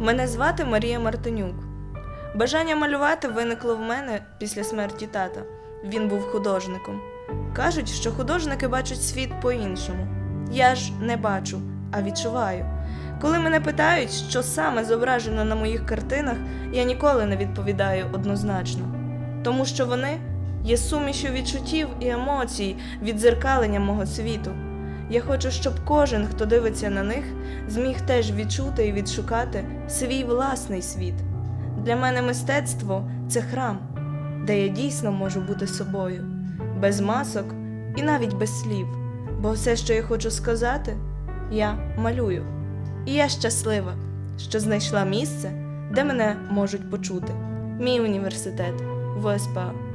Мене звати Марія Мартинюк. Бажання малювати виникло в мене після смерті тата. Він був художником. Кажуть, що художники бачать світ по-іншому. Я ж не бачу, а відчуваю. Коли мене питають, що саме зображено на моїх картинах, я ніколи не відповідаю однозначно, тому що вони є сумішю відчуттів і емоцій, віддзеркалення мого світу. Я хочу, щоб кожен, хто дивиться на них, зміг теж відчути і відшукати свій власний світ. Для мене мистецтво це храм, де я дійсно можу бути собою, без масок і навіть без слів. Бо все, що я хочу сказати, я малюю. І я щаслива, що знайшла місце, де мене можуть почути. Мій університет ВСПА.